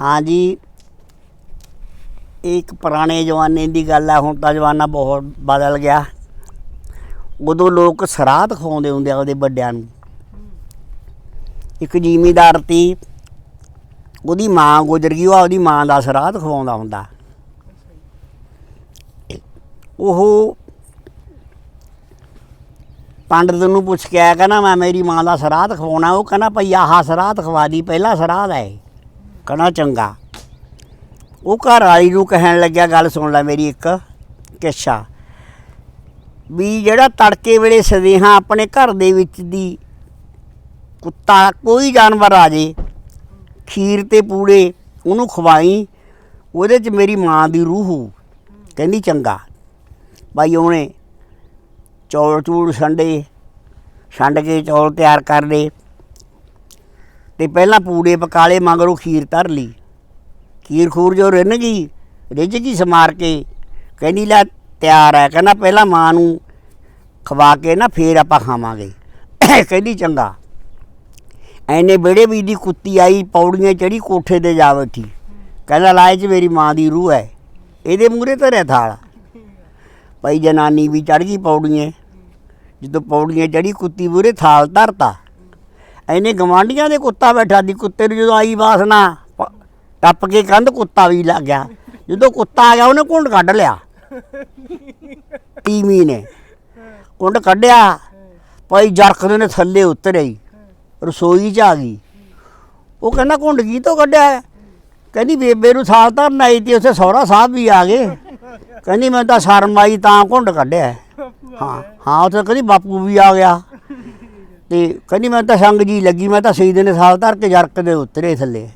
ਹਾਂ ਜੀ। ਇਹ ਇੱਕ ਪੁਰਾਣੇ ਜ਼ਮਾਨੇ ਦੀ ਗੱਲ ਹੈ ਹੁਣ ਤਾਂ ਜ਼ਮਾਨਾ ਬਹੁਤ ਬਦਲ ਗਿਆ। ਉਦੋਂ ਲੋਕ ਸਰਾਧ ਖਵਾਉਂਦੇ ਹੁੰਦੇ ਆ ਉਹਦੇ ਵੱਡਿਆਂ ਨੂੰ। ਇੱਕ ਜ਼ਿਮੀਦਾਰ ਤੀ, ਉਹਦੀ ਮਾਂ ਗੁਜ਼ਰ ਗਈ, ਉਹ ਉਹਦੀ ਮਾਂ ਦਾ ਸਰਾਧ ਖਵਾਉਂਦਾ ਹੁੰਦਾ। ਉਹ ਪੰਡਤ ਨੂੰ ਪੁੱਛ ਕੇ ਆਇਆ, ਕਹਿੰਦਾ ਮੈਂ ਮੇਰੀ ਮਾਂ ਦਾ ਸਰਾਧ ਖਵਾਉਣਾ, ਉਹ ਕਹਿੰਦਾ ਭਈ ਆਹ ਸਰਾਧ ਖਵਾ ਦੀ, ਪਹਿਲਾ ਸਰਾਧ ਹੈ ਇਹ। ਚੰਗਾ। ਉਹ ਘਰ ਵਾਲੀ ਨੂੰ ਕਹਿਣ ਲੱਗਿਆ, ਗੱਲ ਸੁਣ ਲੈ ਮੇਰੀ ਇੱਕ ਕਿੱਸਾ। ਵੀ ਜਿਹੜਾ ਤੜਕੇ ਵੇਲੇ ਸਦੇਹਾਂ ਆਪਣੇ ਘਰ ਦੇ ਵਿੱਚ ਦੀ ਕੁੱਤਾ, ਕੋਈ ਜਾਨਵਰ ਆ ਜੇ, ਖੀਰ ਤੇ ਪੂੜੇ ਉਹਨੂੰ ਖਵਾਈ, ਉਹਦੇ 'ਚ ਮੇਰੀ ਮਾਂ ਦੀ ਰੂਹ ਹੋ ਕਹਿੰਦੀ, ਚੰਗਾ। ਬਾਈ ਉਹਨੇ ਚੌਲ ਚੂੜ ਛੰਡੇ, ਛੰਡ ਕੇ ਚੌਲ ਤਿਆਰ ਕਰ ਲਏ। ਤੇ ਪਹਿਲਾਂ ਪੂੜੇ ਪਕਾਲੇ ਮਗਰੋਂ ਖੀਰ ਧਰ ਲਈ। ਖੀਰ ਖੂਰ ਜੋ ਰਿੰਨ ਗਈ, ਰਿੱਝ ਗਈ ਸਮਾਰ ਕੇ। ਕਹਿੰਦੀ, ਲੈ, ਤਿਆਰ ਹੈ ਕਹਿੰਦਾ, ਪਹਿਲਾਂ ਮਾਂ ਨੂੰ ਖਵਾ ਕੇ ਨਾ, ਫੇਰ ਆਪਾਂ ਖਾਵਾਂਗੇ। ਕਹਿੰਦੀ, ਚੰਗਾ। ਐਨੇ ਬੇੜੇ ਵੀ ਦੀ ਕੁੱਤੀ ਆਈ, ਪੌੜੀਆਂ ਚੜੀ ਕੋਠੇ ਤੇ ਜਾ ਬੈਠੀ। ਕਹਿੰਦਾ ਲਾਏ ਚ ਮੇਰੀ ਮਾਂ ਦੀ ਰੂਹ ਹੈ। ਇਹਦੇ ਮੂਹਰੇ ਧਰਿਆ ਥਾਲ। ਭਾਈ ਜਨਾਨੀ ਵੀ ਚੜ ਗਈ ਪੌੜੀਆਂ। ਜਦੋਂ ਪੌੜੀਆਂ ਚੜੀ ਕੁੱਤੀ ਮੂਹਰੇ ਥਾਲ ਧਰਤਾ। ਐਨੇ ਗਵਾਂਡੀਆਂ ਦੇ ਕੁੱਤਾ ਬੈਠਾ ਦੀ ਕੁੱਤੇ ਨੂੰ ਜਦੋਂ ਆਈ ਵਾਸਨਾ ਪ- ਟੱਪ ਕੇ ਕੰਧ ਕੁੱਤਾ ਵੀ ਲੱਗ ਗਿਆ। ਜਦੋਂ ਕੁੱਤਾ ਆ ਗਿਆ, ਉਹਨੇ ਕੁੰਡ ਕੱਢ ਲਿਆ। ਟੀਮੀ ਨੇ। ਕੁੰਡ ਕੱਢਿਆ। ਭਾਈ ਜਰਕ ਦੇ ਨੇ ਥੱਲੇ ਉਤਰ ਰਸੋਈ 'ਚ ਆ ਗਈ। ਉਹ ਕਹਿੰਦਾ, ਕੁੰਡ ਕੀ ਤੋਂ ਕੱਢਿਆ? ਹੈ? ਕਹਿੰਦੀ, ਬੇਬੇ ਨੂੰ ਸਾਲ ਧਰਨ ਆਈ ਤੇ, ਉੱਥੇ ਸਹੁਰਾ ਸਾਹਿਬ ਵੀ ਆ ਗਏ। ਕਹਿੰਦੀ ਮੈਂ ਤਾਂ ਸ਼ਰਮ ਆਈ, ਤਾਂ ਕੁੰਡ ਕੱਢਿਆ। ਹੈ। ਹਾਂ ਹਾਂ, ਉੱਥੇ ਕਹਿੰਦੀ, ਬਾਪੂ ਵੀ ਆ ਗਿਆ। ਤੇ ਕਹਿੰਦੀ ਮੈਂ ਤਾਂ ਸੰਗ ਜੀ ਲੱਗੀ, ਮੈਂ ਤਾਂ ਸਹੀ ਦਿਨ ਸਾਲ ਧਰ ਕੇ ਜਰਕ ਦੇ ਉਤਰੇ ਥੱਲੇ।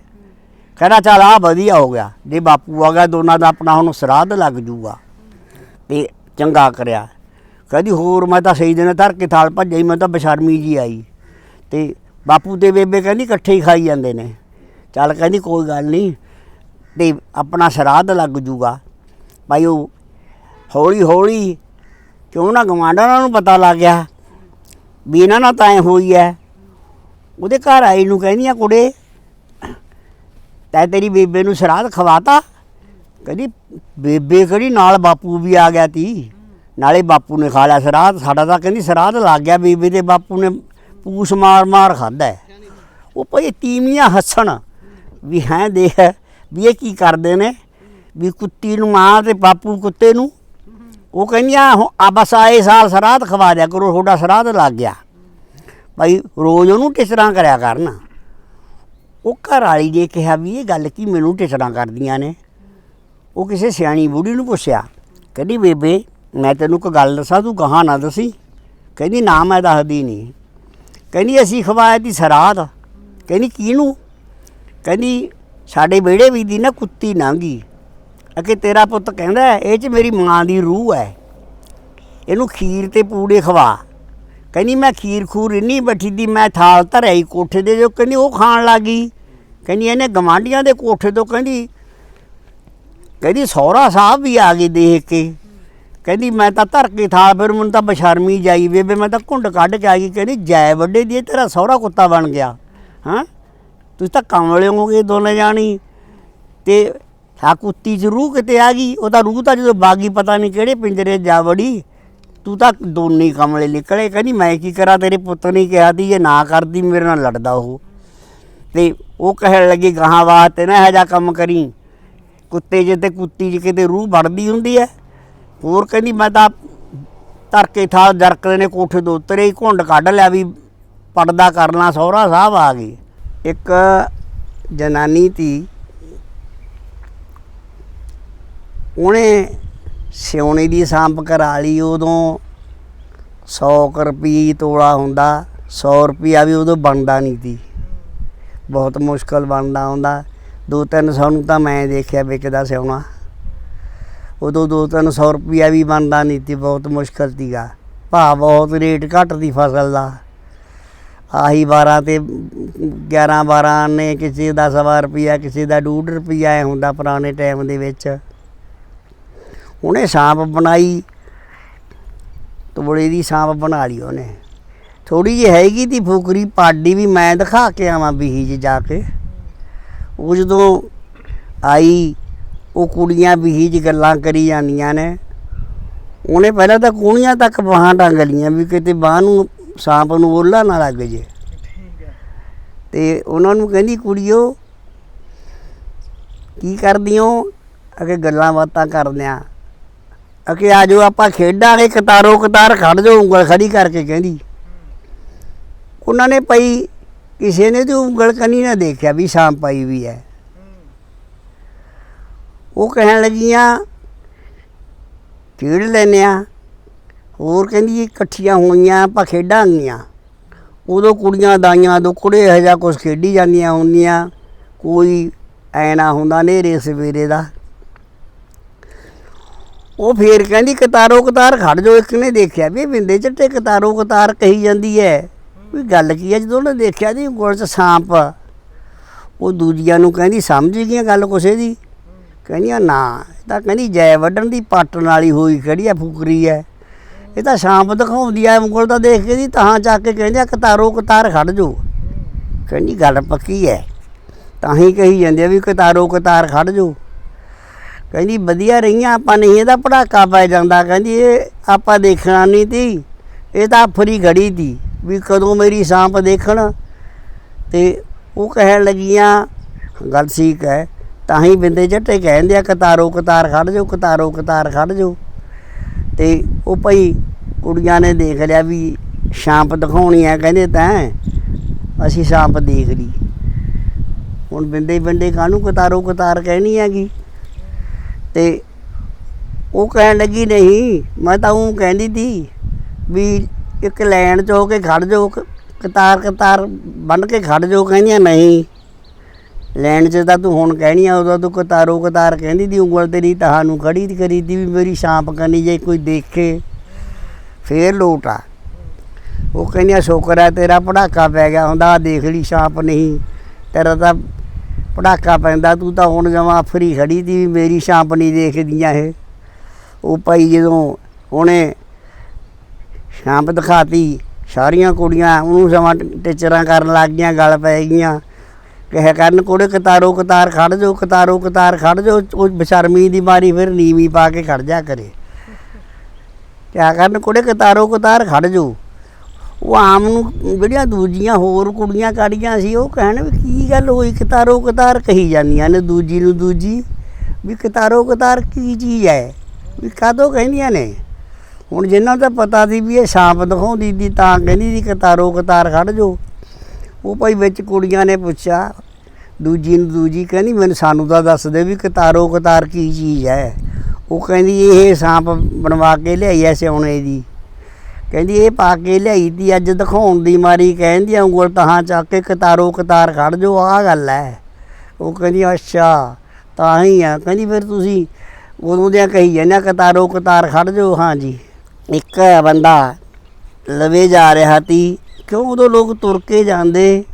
ਕਹਿੰਦਾ ਚੱਲ ਆ ਵਧੀਆ ਹੋ ਗਿਆ, ਜੇ ਬਾਪੂ ਆ ਗਿਆ ਦੋਨਾਂ ਦਾ ਆਪਣਾ ਹੁਣ ਸਰਾਧ ਲੱਗ ਜੂਗਾ। ਤੇ ਚੰਗਾ ਕਰਿਆ। ਕਹਿੰਦੀ ਹੋਰ ਮੈਂ ਤਾਂ ਸਹੀ ਦਿਨ ਧਰ ਕੇ ਥਾਲ ਭੱਜਈ ਮੈਂ ਤਾਂ ਬਸ਼ਰਮੀ ਜੀ ਆਈ। ਤੇ ਬਾਪੂ ਤੇ ਬੇਬੇ ਕਹਿੰਦੀ ਇਕੱਠੇ ਹੀ ਖਾਈ ਜਾਂਦੇ ਨੇ। ਚੱਲ ਕਹਿੰਦੀ ਕੋਈ ਗੱਲ ਨਹੀਂ ਤੇ ਆਪਣਾ ਸਰਾਧ ਲੱਗ ਜੂਗਾ। ਭਾਈ ਉਹ ਹੌਲੀ ਹੌਲੀ ਕਿਉਂ ਨਾ ਗਵਾਂਢਾਂ ਨੂੰ ਪਤਾ ਲੱਗ ਗਿਆ। ਵੀ ਇਹਨਾਂ ਨਾਲ ਤਾਂ ਐ ਹੋਈ ਐ। ਉਹਦੇ ਘਰ ਆਈ ਨੂੰ ਕਹਿੰਦੀਆਂ ਕੁੜੇ, ਤੈ ਤੇਰੀ ਬੇਬੇ ਨੂੰ ਸਰਾਧ ਖਵਾਤਾ? ਕਹਿੰਦੀ, ਬੇਬੇ ਕਿਹੜੀ ਨਾਲ ਬਾਪੂ ਵੀ ਆ ਗਿਆ ਤੀ? ਨਾਲੇ ਬਾਪੂ ਨੇ ਖਾ ਲਿਆ ਸਰਾਧ। ਸਾਡਾ ਤਾਂ ਕਹਿੰਦੀ ਸਰਾਧ ਲੱਗ ਗਿਆ, ਬੇਬੇ ਦੇ ਬਾਪੂ ਨੇ ਪੂਸ ਮਾਰ ਮਾਰ ਖਾਦਾ ਉਹ ਭਈ ਤੀਵੀਆਂ ਹੱਸਣ ਵੀ ਹੈ ਦੇਖ, ਵੀ ਇਹ ਕੀ ਕਰਦੇ ਨੇ? ਵੀ ਕੁੱਤੀ ਨੂੰ ਮਾਂ ਤੇ ਬਾਪੂ ਕੁੱਤੇ ਨੂੰ ਉਹ ਕਹਿੰਦੀਆਂ, ਹੁਣ ਆ ਬਸ ਆਏ ਸਾਲ ਸਰਾਧ ਖਵਾ ਦਿਆ ਕਰੋ, ਤੁਹਾਡਾ ਸਰਾਧ ਲੱਗ ਗਿਆ। ਭਾਈ, ਰੋਜ਼ ਉਹਨੂੰ ਟਿਸਰਾਂ ਕਰਿਆ ਕਰਨ। ਉਹ ਘਰ ਵਾਲੀ ਨੇ ਕਿਹਾ ਵੀ ਇਹ ਗੱਲ ਕੀ ਮੈਨੂੰ ਟਿਸਰਾਂ ਕਰਦੀਆਂ ਨੇ। ਉਹ ਕਿਸੇ ਸਿਆਣੀ ਬੁੜੀ ਨੂੰ ਪੁੱਛਿਆ, ਕਹਿੰਦੀ, ਬੇਬੇ, ਮੈਂ ਤੈਨੂੰ ਕੋਈ ਗੱਲ ਦੱਸਾਂ, ਤੂੰ ਕਹਾ ਨਾ ਦਸੀ? ਕਹਿੰਦੀ, ਨਾ, ਮੈਂ ਦੱਸਦੀ ਨਹੀਂ। ਕਹਿੰਦੀ, ਅਸੀਂ ਖਵਾਇਆ ਦੀ ਸਰਾਧ। ਕਹਿੰਦੀ, ਕਿਹਨੂੰ? ਕਹਿੰਦੀ, ਸਾਡੇ ਵਿਹੜੇ ਵੀ ਦੀ ਨਾ ਕੁੱਤੀ ਲੰਘੀ ਅਕੇ ਤੇਰਾ ਪੁੱਤ ਕਹਿੰਦਾ ਇਹ ਚ ਮੇਰੀ ਮਾਂ ਦੀ ਰੂਹ ਹੈ। ਇਹਨੂੰ ਖੀਰ ਤੇ ਪੂੜੇ ਖਵਾ। ਕਹਿੰਦੀ, ਮੈਂ ਖੀਰ ਖੂਰ ਇੰਨੀ ਬੈਠੀ ਦੀ, ਮੈਂ ਥਾਲ ਧਰਿਆ ਹੀ ਕੋਠੇ ਦੇ ਜੋ ਕਹਿੰਦੀ, ਉਹ ਖਾਣ ਲੱਗੀ ਕਹਿੰਦੀ, ਇਹਨੇ ਗਵਾਂਡੀਆਂ ਦੇ ਕੋਠੇ ਤੋਂ ਕਹਿੰਦੀ ਕਹਿੰਦੀ, ਸਹੁਰਾ ਸਾਹਿਬ ਵੀ ਆ ਗਏ ਦੇਖ ਕੇ। ਕਹਿੰਦੀ, ਮੈਂ ਤਾਂ ਧਰ ਕੇ ਥਾਲ, ਫਿਰ ਮੈਨੂੰ ਤਾਂ ਬਸ਼ਰਮੀ ਜਾਈ ਬੇਬੇ, ਮੈਂ ਤਾਂ ਘੁੰਡ ਕੱਢ ਕੇ ਆ ਗਈ ਕਹਿੰਦੀ, ਜੈ ਵੱਡੇ ਦੀ ਤੇਰਾ ਸਹੁਰਾ ਕੁੱਤਾ ਬਣ ਗਿਆ। ਹਾਂ? ਤੁਸੀਂ ਤਾਂ ਕਮਲੇ ਹੋਗੇ ਦੋਨੇ ਜਾਣੀ। ਤੇ ਆ ਕੁੱਤੀ ਚ ਰੂਹ ਕਿਤੇ ਆ ਗਈ ਉਹ ਤਾਂ ਰੂਹ ਤਾਂ ਜਦੋਂ ਬਾਗੀ ਪਤਾ ਨਹੀਂ ਕਿਹੜੇ ਪਿੰਜਰੇ 'ਚ ਜਾ ਵੜੀ ਤੂੰ ਤਾਂ ਦੋਨੇ ਕਮਲੇ ਨਿਕਲੇ ਕਹਿੰਦੀ ਮੈਂ ਕੀ ਕਰਾਂ ਤੇਰੇ ਪੁੱਤ ਨੇ ਕਿਹਾ ਦੀ ਜੇ ਨਾ ਕਰਦੀ ਮੇਰੇ ਨਾਲ ਲੜਦਾ ਉਹ ਤੇ ਉਹ ਕਹਿਣ ਲੱਗੀ ਗਾਹਾਂ ਵਾਸਤੇ ਨਾ ਇਹੋ ਜਿਹਾ ਕੰਮ ਕਰੀ ਕੁੱਤੇ ਜੇ ਤੇ ਕੁੱਤੀ ਚ ਕਿਤੇ ਰੂਹ ਵੜਦੀ ਹੁੰਦੀ ਹੈ ਹੋਰ ਕਹਿੰਦੀ ਮੈਂ ਤਾਂ ਧਰ ਕੇ ਥਾਲ ਜਰਕਦੇ ਨੇ ਕੋਠੇ ਤੋਂ ਉਤਰੇ ਹੀ ਘੁੰਡ ਕੱਢ ਲਿਆ ਵੀ ਪਰਦਾ ਕਰਨਾ ਸਹੁਰਾ ਸਾਹਿਬ ਆ ਗਏ ਇੱਕ ਜਨਾਨੀ ਤੀ ਉਹਨੇ ਸਿਉਣੇ ਦੀ ਸਾਂਭ ਕਰਾ ਲਈ, ਉਦੋਂ 100 ਰੁਪਏ ਤੋਲਾ ਹੁੰਦਾ 100 ਰੁਪਿਆ ਵੀ ਉਦੋਂ ਬਣਦਾ ਨਹੀਂ ਤੀ ਬਹੁਤ ਮੁਸ਼ਕਲ ਬਣਦਾ ਹੁੰਦਾ। ਦੋ ਤਿੰਨ ਸੌ ਨੂੰ ਤਾਂ ਮੈਂ ਦੇਖਿਆ ਵਿਕਦਾ ਸਿਉਣਾ। ਉਦੋਂ ਦੋ ਤਿੰਨ ਸੌ ਰੁਪਿਆ ਵੀ ਬਣਦਾ ਨਹੀਂ ਤੀ ਬਹੁਤ ਮੁਸ਼ਕਲ ਸੀਗਾ। ਭਾਅ ਬਹੁਤ ਰੇਟ ਘੱਟ ਦੀ ਫਸਲ ਦਾ। ਆਹੀ 12 ਤੇ 11 12 ਨੇ ਕਿਸੇ ਦਾ ਸਵਾ ਰੁਪਿਆ ਕਿਸੇ ਦਾ 2 ਰੁਪਿਆ ਹੁੰਦਾ ਪੁਰਾਣੇ ਟਾਈਮ ਦੇ ਵਿੱਚ। ਉਹਨੇ ਸਾਂਪ ਬਣਾਈ। ਤੋੜੇ ਦੀ ਸਾਂਪ ਬਣਾ ਲਈ ਉਹਨੇ। ਥੋੜੀ ਜਿਹੀ ਹੈਗੀ ਤੀ ਫੁਕਰੀ ਪਾਡੀ ਵੀ ਮੈਂ ਦਿਖਾ ਕੇ ਆਵਾਂ ਬੀਹੀ 'ਚ ਜਾ ਕੇ। ਉਹ ਜਦੋਂ ਆਈ ਉਹ ਕੁੜੀਆਂ ਵੀ ਚ ਗੱਲਾਂ ਕਰੀ ਜਾਂਦੀਆਂ ਨੇ। ਉਹਨੇ ਪਹਿਲਾਂ ਤਾਂ ਕੂਣੀਆਂ ਤੱਕ ਬਾਹਾਂ ਟੰਗ ਲੀਆਂ ਵੀ ਕਿਤੇ ਬਾਹ ਨੂੰ ਸਾਂਪ ਨੂੰ ਓਲਾ ਨਾ ਲੱਗ ਜੇ। ਤੇ ਉਹਨਾਂ ਨੂੰ ਕਹਿੰਦੀ ਕੁੜੀਓ ਕੀ ਕਰਦੀ ਹੋ ਅਗੇ ਗੱਲਾਂ ਬਾਤਾਂ ਕਰਦੇ ਆ ਅਕੇ ਆਜੋ ਆਪਾਂ ਖੇਡਾਂਗੇ, ਕਤਾਰੋ ਕਤਾਰ ਖੜ ਜਾਓ, ਉਂਗਲ ਖੜੀ ਕਰਕੇ ਕਹਿੰਦੀ। ਉਹਨਾਂ ਨੇ ਪਈ, ਕਿਸੇ ਨੇ ਤੇ ਉਂਗਲ ਕਨੀ ਨਾ ਦੇਖਿਆ ਵੀ ਸ਼ਾਮ ਪਾਈ ਵੀ ਹੈ। ਉਹ ਕਹਿਣ ਲੱਗੀਆਂ ਖੇਡ ਲੈਨੇ ਆ। ਹੋਰ ਕਹਿੰਦੀ, ਇਕੱਠੀਆਂ ਹੋਈਆਂ, ਆਪਾਂ ਖੇਡਾਂਗੀਆਂ। ਉਦੋਂ ਕੁੜੀਆਂ ਦਾਈਆਂ ਦੋ ਕੁੜੇ ਇਹੋ ਜਿਹਾ ਕੁਛ ਖੇਡੀ ਜਾਂਦੀਆਂ ਹੁੰਦੀਆਂ। ਕੋਈ ਐ ਨਾ ਹੁੰਦਾ ਨੇਰੇ ਸਵੇਰੇ ਦਾ। ਉਹ ਫੇਰ ਕਹਿੰਦੀ ਕਤਾਰੋ ਕਤਾਰ ਖੜ ਜੋ ਇੱਕ ਨੇ ਦੇਖਿਆ ਵੀ ਇਹ ਬਿੰਦੇ ਚੱਟੇ ਕਤਾਰੋ ਕਤਾਰ ਕਹੀ ਜਾਂਦੀ ਹੈ ਵੀ ਗੱਲ ਕੀ ਹੈ ਜਦੋਂ ਉਹਨੇ ਦੇਖਿਆ ਜੀ ਉਂਗਲ 'ਚ ਸਾਂਪ, ਉਹ ਦੂਜਿਆਂ ਨੂੰ ਕਹਿੰਦੀ ਸਮਝ ਗਈਆਂ ਗੱਲ ਕੁਛ ਦੀ। ਕਹਿੰਦੀਆਂ ਨਾ, ਇਹ ਤਾਂ ਕਹਿੰਦੀ ਜੈ ਵੱਢਣ ਦੀ ਪਾਟਣ ਵਾਲੀ ਹੋਈ ਖੜੀ ਆ ਫੁਕਰੀ ਹੈ ਇਹ ਤਾਂ ਸਾਂਪ ਦਿਖਾਉਂਦੀ ਆ ਉਂਗਲ ਤਾਂ ਦੇਖ ਕੇ ਦੀ ਤਾਂ ਚੱਕ ਕੇ ਕਹਿੰਦੇ ਆ, ਕਤਾਰੋ ਕਤਾਰ ਖੜ ਜੋ ਕਹਿੰਦੀ ਗੱਲ ਪੱਕੀ ਹੈ ਤਾਂ ਹੀ ਕਹੀ ਜਾਂਦੇ ਆ ਵੀ ਕਤਾਰੋ ਕਤਾਰ ਖੜ ਜੋ ਕਹਿੰਦੀ, ਵਧੀਆ ਰਹੀਆਂ, ਆਪਾਂ ਨਹੀਂ, ਇਹਦਾ ਪੜਾਕਾ ਪੈ ਜਾਂਦਾ। ਕਹਿੰਦੀ, ਇਹ ਆਪਾਂ ਦੇਖਣਾ ਨਹੀਂ ਤੀ। ਇਹ ਤਾਂ ਫਰੀ ਘੜੀ ਤੀ ਵੀ ਕਦੋਂ ਮੇਰੀ ਸਾਂਪ ਦੇਖਣ। ਤੇ ਉਹ ਕਹਿਣ ਲੱਗੀਆਂ, ਗੱਲ ਠੀਕ ਹੈ, ਤਾਂ ਹੀ ਬਿੰਦੇ ਝੱਟੇ ਕਹਿੰਦੇ ਆ, ਕਤਾਰੋ ਕਤਾਰ ਖੜ ਜੋ ਕਤਾਰੋ ਕਤਾਰ ਖੜ ਜੋ ਤੇ ਉਹ ਭਈ ਕੁੜੀਆਂ ਨੇ ਦੇਖ ਲਿਆ ਵੀ ਸ਼ਾਂਪ ਦਿਖਾਉਣੀ ਆ, ਕਹਿੰਦੇ ਤੈਂ ਅਸੀਂ ਸ਼ਾਂਪ ਦੇਖ ਲਈ। ਹੁਣ ਬਿੰਦੇ ਬਿੰਦੇ ਕਾਹਨੂੰ ਕਤਾਰੋ ਕਤਾਰ ਕਹਿਣੀ ਹੈਗੀ? ਤੇ ਉਹ ਕਹਿਣ ਲੱਗੀ, ਨਹੀਂ, ਮੈਂ ਤਾਂ ਉਹ ਕਹਿੰਦੀ ਤੀ ਵੀ ਇੱਕ ਲਾਈਨ 'ਚ ਹੋ ਕੇ ਖੜ ਜਾਓ ਕਤਾਰ ਕਤਾਰ ਬੰਨ ਕੇ ਖੜ ਜਾਓ। ਕਹਿੰਦੀਆਂ, ਨਹੀਂ, ਲੈਣ 'ਚ ਤਾਂ ਤੂੰ ਹੁਣ ਕਹਿਣੀ ਆ, ਉਦੋਂ ਤੂੰ ਕਤਾਰੋ ਕਤਾਰ ਕਹਿੰਦੀ ਦੀ ਉਂਗਲ ਤੇਰੀ ਤੁਹਾਨੂੰ ਖੜੀ ਕਰੀ ਦੀ ਵੀ ਮੇਰੀ ਸ਼ਾਂਪ ਕਰਨੀ ਜੇ ਕੋਈ ਦੇਖੇ। ਫੇਰ ਲੋਟ ਆ। ਉਹ ਕਹਿੰਦੀਆਂ, ਸ਼ੁਕਰ ਹੈ ਤੇਰਾ ਪੜਾਕਾ ਪੈ ਗਿਆ ਹੁੰਦਾ ਦੇਖ ਲਈ ਸ਼ਾਂਪ ਨਹੀਂ, ਤੇਰਾ ਤਾਂ ਪੜਾਕਾ ਪੈਂਦਾ, ਤੂੰ ਤਾਂ ਹੁਣ ਜਮਾ ਫਰੀ ਖੜੀ ਦੀ ਵੀ ਮੇਰੀ ਸ਼ਾਂਪ ਨਹੀਂ ਦੇਖਦੀਆਂ ਇਹ। ਉਹ ਭਾਈ ਜਦੋਂ ਉਹਨੇ ਸ਼ਾਂਪ ਦਿਖਾਤੀ, ਸਾਰੀਆਂ ਕੁੜੀਆਂ ਉਹਨੂੰ ਸਮਾਂ ਟੀਚਰਾਂ ਕਰਨ ਲੱਗ ਗਈਆਂ, ਗੱਲ ਪੈ ਗਈਆਂ। ਕਹਿ ਕਰਨ, ਕੋੜੇ, ਕਤਾਰੋ ਕਤਾਰ ਖੜ ਜੋ ਕਤਾਰੋ ਕਤਾਰ ਖੜ ਜੋ ਉਹ ਬਸ਼ਰਮੀ ਦੀ ਮਾਰੀ ਫਿਰ ਨੀਵੀਂ ਪਾ ਕੇ ਖੜ ਜਾ ਕਰੇ। ਕਿਆ ਕਰਨ, ਕੋੜੇ, ਕਤਾਰੋ ਕਤਾਰ ਖੜ ਜੋ ਉਹ ਆਮ ਨੂੰ ਜਿਹੜੀਆਂ ਦੂਜੀਆਂ ਹੋਰ ਕੁੜੀਆਂ ਕਾੜੀਆਂ ਸੀ, ਉਹ ਕਹਿਣ ਵੀ ਕੀ ਗੱਲ ਹੋਈ, ਕਤਾਰੋ ਕਤਾਰ ਕਹੀ ਜਾਂਦੀਆਂ ਨੇ ਦੂਜੀ ਨੂੰ ਦੂਜੀ ਵੀ ਕਤਾਰੋ ਕਤਾਰ ਕੀ ਚੀਜ਼ ਹੈ? ਵੀ ਕਾਦੋਂ ਕਹਿੰਦੀਆਂ ਨੇ? ਹੁਣ ਜਿਨ੍ਹਾਂ ਦਾ ਪਤਾ ਸੀ ਵੀ ਇਹ ਸ਼ਾਂਪ ਦਿਖਾਉਂਦੀ ਦੀ ਤਾਂ ਕਹਿੰਦੀ ਦੀ ਕਤਾਰੋ ਕਤਾਰ ਖੜ ਜੋ ਉਹ ਭਾਈ ਵਿੱਚ ਕੁੜੀਆਂ ਨੇ ਪੁੱਛਿਆ, ਦੂਜੀ ਨੂੰ ਦੂਜੀ ਕਹਿੰਦੀ, ਮੈਨੂੰ ਸਾਨੂੰ ਤਾਂ ਦੱਸ ਦੇ ਵੀ ਕਤਾਰੋ ਕਤਾਰ ਕੀ ਚੀਜ਼ ਹੈ? ਉਹ ਕਹਿੰਦੀ, ਇਹ ਸਾਂਪ ਬਣਵਾ ਕੇ ਲਿਆਈ ਐ ਸਿਉਣੇ ਦੀ। ਕਹਿੰਦੀ ਇਹ ਪਾ ਕੇ ਲਿਆਈ ਤੀ ਅੱਜ ਦਿਖਾਉਣ ਦੀ ਮਾਰੀ। ਕਹਿੰਦੀ ਉਂਗਲ ਤਹਾਂ ਚੱਕ ਕੇ ਕਤਾਰੋ ਕਤਾਰ ਖੜ ਜੋ ਆਹ ਗੱਲ ਹੈ ਉਹ ਕਹਿੰਦੀ ਅੱਛਾ ਤਾਂ ਹੀ ਆ। ਕਹਿੰਦੀ ਫਿਰ ਤੁਸੀਂ ਉਦੋਂ ਦੀਆਂ ਕਹੀ ਜਾਂਦੇ ਕਤਾਰੋ ਕਤਾਰ ਖੜ ਜੋ ਹਾਂਜੀ। ਇੱਕ ਬੰਦਾ ਲਵੇ ਜਾ ਰਿਹਾ ਤੀ। ਕਿਉਂ ਉਦੋਂ ਲੋਕ ਤੁਰ ਕੇ ਜਾਂਦੇ?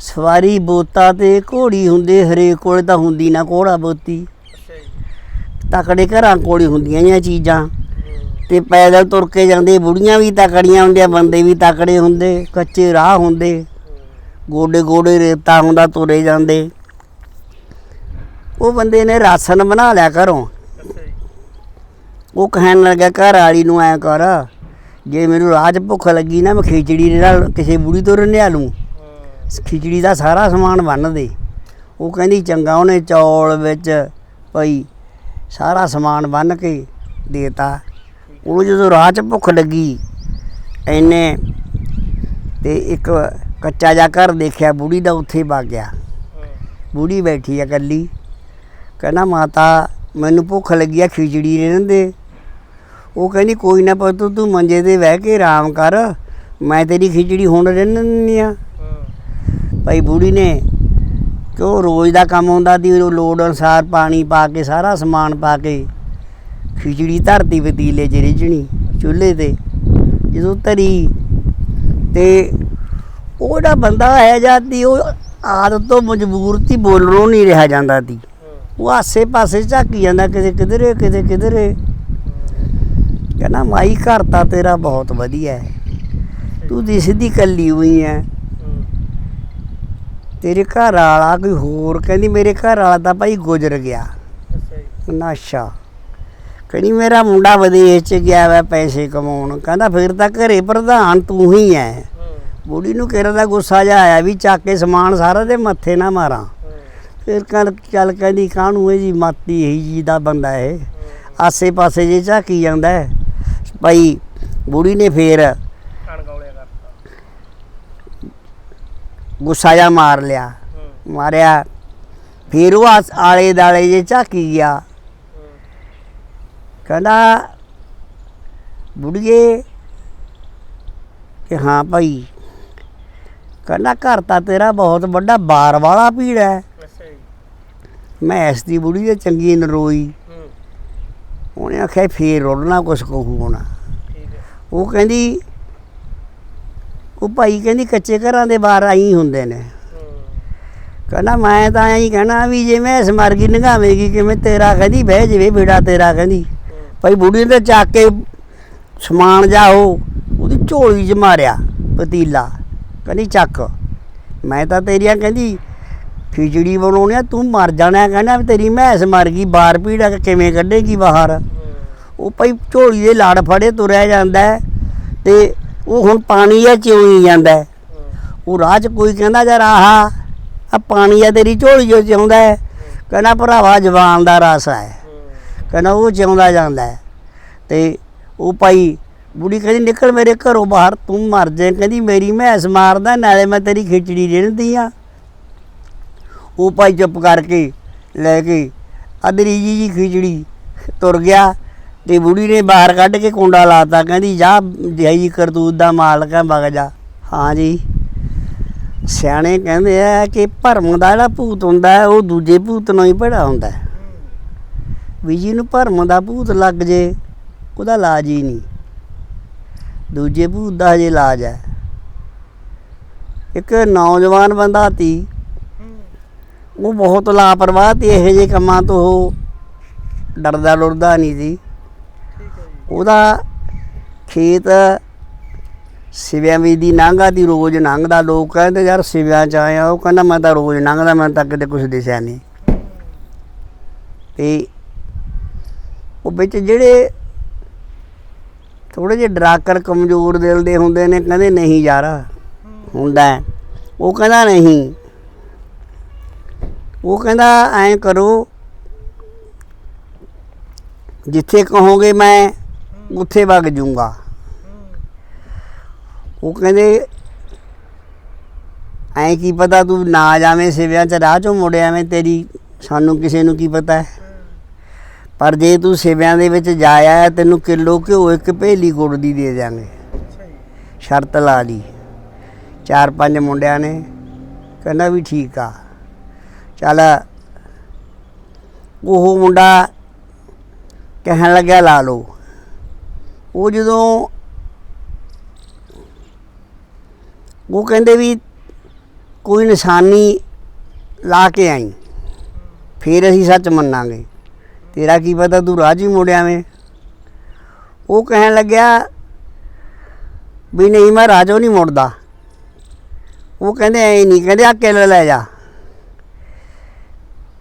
ਸਵਾਰੀ ਬੋਤਾ ਤੇ ਘੋੜੀ ਹੁੰਦੇ ਹਰੇਕ ਕੋਲੇ ਤਾਂ ਹੁੰਦੀ ਨਾ ਘੋੜਾ ਬੋਤੀ। ਤਕੜੇ ਘਰਾਂ ਕੋਲੇ ਹੁੰਦੀਆਂ ਇਹ ਚੀਜ਼ਾਂ। ਤੇ ਪੈਦਲ ਤੁਰ ਕੇ ਜਾਂਦੇ ਬੁੜੀਆਂ ਵੀ ਤਕੜੀਆਂ ਹੁੰਦੀਆਂ ਬੰਦੇ ਵੀ ਤਕੜੇ ਹੁੰਦੇ ਕੱਚੇ ਰਾਹ ਹੁੰਦੇ। ਗੋਡੇ ਗੋਡੇ ਰੇਤਾ ਹੁੰਦਾ ਤੁਰੇ ਜਾਂਦੇ। ਉਹ ਬੰਦੇ ਨੇ ਰਾਸ਼ਨ ਬਣਾ ਲਿਆ ਘਰੋਂ। ਉਹ ਕਹਿਣ ਲੱਗਾ ਘਰ ਵਾਲੀ ਨੂੰ ਐ ਕਰ ਜੇ ਮੈਨੂੰ ਰਾਜ ਭੁੱਖ ਲੱਗੀ ਨਾ ਮੈਂ ਖਿਚੜੀ ਦੇ ਨਾਲ ਕਿਸੇ ਬੁੜੀ ਤੋਂ ਰੰਨਿਆ ਲੂੰ। ਖਿਚੜੀ ਦਾ ਸਾਰਾ ਸਮਾਨ ਬੰਨ ਦੇ। ਉਹ ਕਹਿੰਦੀ ਚੰਗਾ ਉਹਨੇ ਚੌਲ ਵਿੱਚ ਭਈ ਸਾਰਾ ਸਮਾਨ ਬੰਨ ਕੇ ਦੇਤਾ। ਉਹ ਜਦੋਂ ਰਾਹ 'ਚ ਭੁੱਖ ਲੱਗੀ, ਐਨੇ ਤੇ ਇੱਕ ਕੱਚਾ ਜਿਹਾ ਘਰ ਦੇਖਿਆ, ਬੁੜੀ ਦਾ ਉੱਥੇ ਵਗ ਗਿਆ। ਹਾਂ ਬੁੜੀ ਬੈਠੀ ਆ ਇਕੱਲੀ। ਕਹਿੰਦਾ, ਮਾਤਾ, ਮੈਨੂੰ ਭੁੱਖ ਲੱਗੀ ਆ, ਖਿਚੜੀ ਦੇ ਉਹ ਕਹਿੰਦੀ, ਕੋਈ ਨਾ ਪੁੱਤ, ਤੂੰ ਮੰਜੇ ਤੇ ਬਹਿ ਕੇ ਆਰਾਮ ਕਰ। ਮੈਂ ਤੇਰੀ ਖਿਚੜੀ ਹੁਣ ਰਿੰਨ ਆ। ਹਾਂ ਭਾਈ ਬੁੜੀ ਨੇ ਕਿ ਉਹ ਰੋਜ਼ ਦਾ ਕੰਮ ਹੁੰਦਾ ਦੀ ਉਹ ਲੋੜ ਅਨਸਾਰ ਪਾਣੀ ਪਾ ਕੇ, ਸਾਰਾ ਸਮਾਨ ਪਾ ਕੇ ਖਿਚੜੀ ਧਰਤੀ ਪਤੀਲੇ 'ਚ ਰਿਝਣੀ ਚੁੱਲ੍ਹੇ ਤੇ ਜਦੋਂ ਧਰੀ ਤੇ ਉਹ ਜਿਹੜਾ ਬੰਦਾ ਹੈ ਜਾਂਦੀ ਉਹ ਆਦਤ ਤੋਂ ਮਜਬੂਰ ਤੀ ਬੋਲਣੋਂ ਨਹੀਂ ਰਿਹਾ ਜਾਂਦਾ ਤੀ ਉਹ ਆਸੇ ਪਾਸੇ ਝਾਕੀ ਜਾਂਦਾ ਕਿਤੇ ਕਿਧਰੇ ਕਿਤੇ ਕਿਧਰੇ। ਕਹਿੰਦਾ ਮਾਈ ਘਰ ਤਾਂ ਤੇਰਾ ਬਹੁਤ ਵਧੀਆ ਹੈ। ਤੂੰ ਦਿਸਦੀ ਕੱਲੀ ਹੋਈ ਹੈ। ਹਾਂ ਤੇਰੇ ਘਰ ਵਾਲਾ ਕੋਈ ਹੋਰ ਕਹਿੰਦੀ ਮੇਰੇ ਘਰ ਵਾਲਾ ਤਾਂ ਭਾਈ ਗੁਜ਼ਰ ਗਿਆ। ਅੱਛਾ ਜੀ। ਨਾ ਅੱਛਾ ਕਹਿੰਦੀ ਮੇਰਾ ਮੁੰਡਾ ਵਿਦੇਸ਼ ਚ ਗਿਆ ਵਾ ਪੈਸੇ ਕਮਾਉਣ। ਕਹਿੰਦਾ ਫਿਰ ਤਾਂ ਘਰੇ ਪ੍ਰਧਾਨ ਤੂੰ ਹੀ ਐ। ਹੂੰ। ਬੁੜੀ ਨੂੰ ਕਿਹੜਾ ਦਾ ਗੁੱਸਾ ਜਿਹਾ ਆਇਆ ਵੀ ਚੱਕ ਕੇ ਸਮਾਨ ਸਾਰਾ ਦੇ ਮੱਥੇ ਨਾ ਮਾਰਾਂ। ਹੂੰ। ਫਿਰ ਕੱਲ ਚੱਲ ਕਹਿੰਦੀ ਕਾਹਨੂੰ ਇਹ ਜੀ ਮਾਤੀ ਇਹੀ ਜੀ ਦਾ ਬੰਦਾ ਇਹ? ਆਸੇ ਪਾਸੇ ਜੇ ਝਾਕੀ ਜਾਂਦਾ ਹੈ। ਭਾਈ ਬੁੜੀ ਨੇ ਫੇਰ ਗੁੱਸਾ ਜਿਹਾ ਮਾਰ ਲਿਆ। ਹੂੰ। ਮਾਰਿਆ। ਫਿਰ ਉਹ ਆਲੇ ਦਾਲੇ ਜੇ ਝਾਕੀ ਗਿਆ। ਹੂੰ ਕਹਿੰਦਾ ਬੁੜੀਏ ਕਿ ਹਾਂ ਭਾਈ? ਕਹਿੰਦਾ ਘਰ ਤਾਂ ਤੇਰਾ ਬਹੁਤ ਵੱਡਾ ਬਾਰ ਵਾਲਾ ਪੀੜ ਹੈ। ਮੈਂ ਇਸ ਦੀ ਬੁੜੀ ਦੇ ਚੰਗੀ ਨਰੋਈ। ਹੂੰ। ਉਹਨੇ ਆਖਿਆ ਫੇਰ ਰੋਲਣਾ ਕੁਛ ਕਹੂ ਹੋਣਾ। ਠੀਕ ਹੈ। ਉਹ ਕਹਿੰਦੀ ਉਹ ਭਾਈ ਕਹਿੰਦੀ ਕੱਚੇ ਘਰਾਂ ਦੇ ਬਾਹਰ ਆਈ ਹੁੰਦੇ ਨੇ। ਹੂੰ। ਕਹਿੰਦਾ ਮੈਂ ਤਾਂ ਐਂ ਕਹਿਣਾ ਵੀ ਜੇ ਮੈਂ ਇਸ ਮਰਗੀ ਨਗਾਵੇਂਗੀ ਕਿਵੇਂ ਤੇਰਾ ਕਹਿੰਦੀ ਬਹਿ ਜਵੇ ਬੇੜਾ ਤੇਰਾ ਕਹਿੰਦੀ। ਹੂੰ ਭਾਈ ਬੁੜੀ ਨੇ ਚੱਕ ਕੇ ਸਮਾਨ ਜਾਓ ਉਹਦੀ ਝੋਲੀ 'ਚ ਮਾਰਿਆ ਪਤੀਲਾ। ਕਹਿੰਦੀ, ਚੱਕ। ਮੈਂ ਤਾਂ ਤੇਰੀਆਂ ਕਹਿੰਦੀ, ਖਿਚੜੀ ਬਣਾਉਣੀ ਆ, ਤੂੰ ਮਰ ਜਾਣਾ। ਕਹਿੰਦਾ ਵੀ ਤੇਰੀ ਮੈਸ ਮਰ ਗਈ, ਬਾਹਰ ਪੀੜਾ ਕਿਵੇਂ ਕੱਢੇਗੀ ਬਾਹਰ? ਉਹ ਭਾਈ ਝੋਲੀ ਦੇ ਲੜ ਫੜੇ ਤੁਰਿਆ ਜਾਂਦਾ ਹੈ ਤੇ ਉਹ ਹੁਣ ਪਾਣੀ ਆ ਚੋਈ ਜਾਂਦਾ ਉਹ ਰਾਹ 'ਚ ਕੋਈ ਕਹਿੰਦਾ, ਯਾਰ ਆਹ ਆ ਪਾਣੀ ਆ ਤੇਰੀ ਝੋਲੀ 'ਚ ਚਾਉਂਦਾ ਕਹਿੰਦਾ, ਭਰਾਵਾ, ਜਵਾਨ ਦਾ ਰਸ ਹੈ। ਕਹਿੰਦਾ ਉਹ ਜਿਉਂਦਾ ਜਾਂਦਾ ਹੈ। ਤੇ ਉਹ ਭਾਈ, ਬੁੜੀ ਕਹਿੰਦੀ, ਨਿਕਲ ਮੇਰੇ ਘਰੋਂ ਬਾਹਰ, ਤੂੰ ਮਰ ਜਾਏ ਕਹਿੰਦੀ, ਮੇਰੀ ਮੈਸ ਮਾਰਦਾ, ਨਾਲੇ ਮੈਂ ਤੇਰੀ ਖਿਚੜੀ ਦੇਣਦੀ ਆ ਉਹ ਭਾਈ ਚੁੱਪ ਕਰਕੇ ਲੈ ਕੇ ਅਦਰੀ ਜੀ ਜੀ ਖਿਚੜੀ ਤੁਰ ਗਿਆ ਤੇ ਬੁੜੀ ਨੇ ਬਾਹਰ ਕੱਢ ਕੇ ਕੁੰਡਾ ਲਾਤਾ। ਕਹਿੰਦੀ, ਜਾ ਜਾਈ ਕਰਤੂਤ ਦਾ ਮਾਲਕ ਹੈ ਵਗ ਜਾ। ਹਾਂ ਜੀ। ਸਿਆਣੇ ਕਹਿੰਦੇ ਆ ਕਿ ਭਰਮ ਦਾ ਜਿਹੜਾ ਭੂਤ ਹੁੰਦਾ ਉਹ ਦੂਜੇ ਭੂਤ ਨਾਲੋਂ ਹੀ ਭੜਾ ਹੁੰਦਾ ਵੀ ਜਿਹਨੂੰ ਭਰਮ ਦਾ ਭੂਤ ਲੱਗ ਜੇ ਉਹਦਾ ਇਲਾਜ ਹੀ ਨਹੀਂ। ਦੂਜੇ ਭੂਤ ਦਾ ਹਜੇ ਇਲਾਜ ਹੈ। ਇੱਕ ਨੌਜਵਾਨ ਬੰਦਾ ਸੀ ਉਹ ਬਹੁਤ ਲਾਪਰਵਾਹ ਤੇ ਇਹੋ ਜਿਹੇ ਕੰਮਾਂ ਤੋਂ ਉਹ ਡਰਦਾ ਡਰਦਾ ਨਹੀਂ ਸੀ। ਜੀ। ਉਹਦਾ ਖੇਤ ਸਿਵਿਆਂ ਵੀ ਦੀ ਨਾਂਗਾ ਦੀ ਰੋਜ਼ ਲੰਘਦਾ ਲੋਕ ਕਹਿੰਦੇ ਯਾਰ ਸਿਵਿਆਂ ਚ ਆਇਆ। ਉਹ ਕਹਿੰਦਾ ਮੈਂ ਤਾਂ ਰੋਜ਼ ਲੰਘਦਾ ਮੈਂ ਤਾਂ ਕਿਤੇ ਕੁਝ ਦਿਸਿਆ ਨਹੀਂ। ਤੇ ਉਹ ਵਿੱਚ ਜਿਹੜੇ ਥੋੜੇ ਜਿਹੇ ਡਰਾਕਰ ਕਮਜ਼ੋਰ ਦਿਲ ਦੇ ਹੁੰਦੇ ਨੇ, ਕਹਿੰਦੇ ਨਹੀਂ ਯਾਰ, ਹੁੰਦਾ ਉਹ ਕਹਿੰਦਾ ਨਹੀਂ। ਉਹ ਕਹਿੰਦਾ ਐਂ ਕਰੋ, ਜਿੱਥੇ ਕਹੋਗੇ ਮੈਂ, ਉੱਥੇ ਵਗ ਜੂੰਗਾ। ਉਹ ਕਹਿੰਦੇ, ਐਂ ਕੀ ਪਤਾ ਤੂੰ ਨਾ ਜਾਵੇਂ ਸਿਵਿਆਂ ਚ, ਰਾਹ ਚੋਂ ਮੁੜਿਆ ਆਵੇਂ ਤੇਰੀ, ਸਾਨੂੰ ਕਿਸੇ ਨੂੰ ਕੀ ਪਤਾ ਹੈ? ਪਰ ਜੇ ਤੂੰ ਸੇਵਿਆਂ ਦੇ ਵਿੱਚ ਜਾਇਆ ਤੈਨੂੰ ਕਿਲੋ ਘਿਓ ਇੱਕ ਭੇਲੀ ਗੁੜ ਦੀ ਦੇ ਦਿਆਂਗੇ। ਸ਼ਰਤ ਲਾ ਲਈ। ਚਾਰ ਪੰਜ ਮੁੰਡਿਆਂ ਨੇ ਕਹਿੰਦਾ ਵੀ ਠੀਕ ਆ। ਚੱਲ ਉਹ ਮੁੰਡਾ ਕਹਿਣ ਲੱਗਿਆ, ਲਾ ਲਓ। ਉਹ ਜਦੋਂ ਉਹ ਕਹਿੰਦੇ ਵੀ ਕੋਈ ਨਿਸ਼ਾਨੀ ਲਾ ਕੇ ਆਈ, ਫਿਰ ਅਸੀਂ ਸੱਚ ਮੰਨਾਂਗੇ। ਤੇਰਾ ਕੀ ਪਤਾ ਤੂੰ ਰਾਜੀ ਮੁੜਿਆਵੇਂ ਉਹ ਕਹਿਣ ਲੱਗਿਆ ਵੀ ਨਹੀਂ, ਮੈਂ ਰਾਜੋ ਨਹੀਂ ਮੁੜਦਾ। ਉਹ ਕਹਿੰਦੇ, ਐ ਨਹੀਂ, ਕਹਿੰਦੇ ਆ ਕਿੱਲ ਲੈ ਜਾ।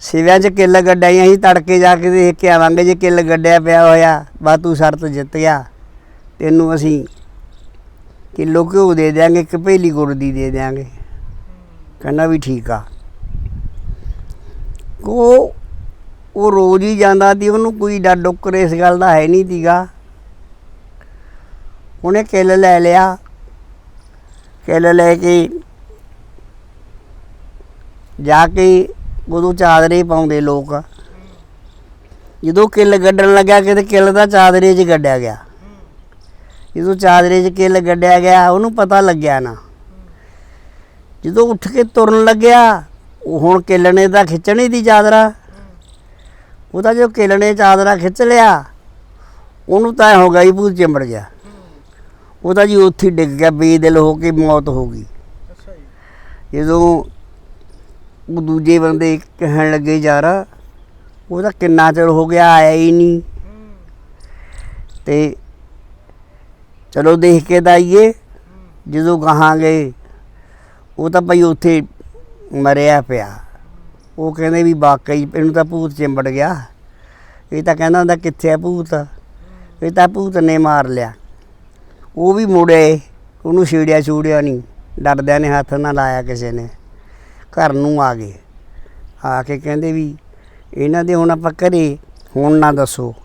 ਸਿਵਿਆਂ 'ਚ ਕਿੱਲ ਗੱਡਾਈ ਅਸੀਂ ਤੜਕੇ ਜਾ ਕੇ ਦੇਖ ਕੇ ਆਵਾਂਗੇ ਜੇ ਕਿੱਲ ਗੱਡਿਆ ਪਿਆ ਹੋਇਆ। ਬਾ ਤੂੰ ਸ਼ਰਤ ਜਿੱਤ ਗਿਆ। ਤੈਨੂੰ ਅਸੀਂ ਕਿਲੋ ਘਿਓ ਦੇ ਦਿਆਂਗੇ, ਇੱਕ ਭੇਲੀ ਗੁੜ ਦੀ ਦੇ ਦਿਆਂਗੇ। ਕਹਿੰਦਾ ਵੀ ਠੀਕ ਆ। ਉਹ ਉਹ ਰੋਜ਼ ਹੀ ਜਾਂਦਾ ਸੀ, ਉਹਨੂੰ ਕੋਈ ਡਰ ਡੁੱਕਰ ਇਸ ਗੱਲ ਦਾ ਹੈ ਨਹੀਂ ਸੀਗਾ। ਉਹਨੇ ਕਿੱਲ ਲੈ ਲਿਆ। ਕਿੱਲ ਲੈ ਕੇ ਜਾ ਕੇ ਉਦੋਂ ਚਾਦਰੇ ਪਾਉਂਦੇ ਲੋਕ। ਜਦੋਂ ਕਿੱਲ ਗੱਡਣ ਲੱਗਿਆ ਕਿਤੇ ਕਿੱਲ ਦਾ ਚਾਦਰੇ 'ਚ ਗੱਡਿਆ ਗਿਆ। ਜਦੋਂ ਚਾਦਰੇ 'ਚ ਕਿੱਲ ਗੱਡਿਆ ਗਿਆ, ਉਹਨੂੰ ਪਤਾ ਲੱਗਿਆ ਨਾ। ਜਦੋਂ ਉੱਠ ਕੇ ਤੁਰਨ ਲੱਗਿਆ, ਉਹ ਹੁਣ ਕਿੱਲ ਨੇ ਤਾਂ ਖਿੱਚਣੀ ਦੀ ਚਾਦਰਾ। ਉਹਦਾ ਜੋ ਕਿੱਲ ਨੇ ਚਾਦਰਾ ਖਿੱਚ ਲਿਆ ਉਹਨੂੰ ਤਾਂ ਹੋ ਗਿਆ ਹੀ ਭੂਤ ਚਿੰਬੜ ਗਿਆ। ਉਹਦਾ ਜੀ ਉੱਥੇ ਡਿੱਗ ਗਿਆ ਬੇਦਿਲ ਹੋ ਕੇ ਮੌਤ ਹੋ ਗਈ। ਅੱਛਾ ਜੀ। ਜਦੋਂ ਉਹ ਦੂਜੇ ਬੰਦੇ ਕਹਿਣ ਲੱਗੇ ਯਾਰ ਉਹਦਾ ਕਿੰਨਾ ਚਿਰ ਹੋ ਗਿਆ ਆਇਆ ਹੀ ਨਹੀਂ। ਤੇ ਚਲੋ ਦੇਖ ਕੇ ਤਾਂ ਆਈਏ ਜਦੋਂ ਗਾਹਾਂ ਗਏ ਉਹ ਤਾਂ ਭਾਈ ਉੱਥੇ ਮਰਿਆ ਪਿਆ। ਉਹ ਕਹਿੰਦੇ ਵੀ ਵਾਕਈ ਇਹਨੂੰ ਤਾਂ ਭੂਤ ਚਿੰਬੜ ਗਿਆ। ਇਹ ਤਾਂ ਕਹਿੰਦਾ ਹੁੰਦਾ ਕਿੱਥੇ ਆ ਭੂਤ? ਇਹ ਤਾਂ ਭੂਤ ਨੇ ਮਾਰ ਲਿਆ। ਉਹ ਵੀ ਮੁੜੇ, ਉਹਨੂੰ ਛੇੜਿਆ ਛੂੜਿਆ ਨਹੀਂ। ਡਰਦਿਆਂ ਨੇ ਹੱਥ ਨਾ ਲਾਇਆ ਕਿਸੇ ਨੇ। ਘਰ ਨੂੰ ਆ ਗਏ। ਆ ਕੇ ਕਹਿੰਦੇ ਵੀ ਇਹਨਾਂ ਦੇ ਹੁਣ ਆਪਾਂ ਘਰੇ ਹੁਣ ਨਾ ਦੱਸੋ।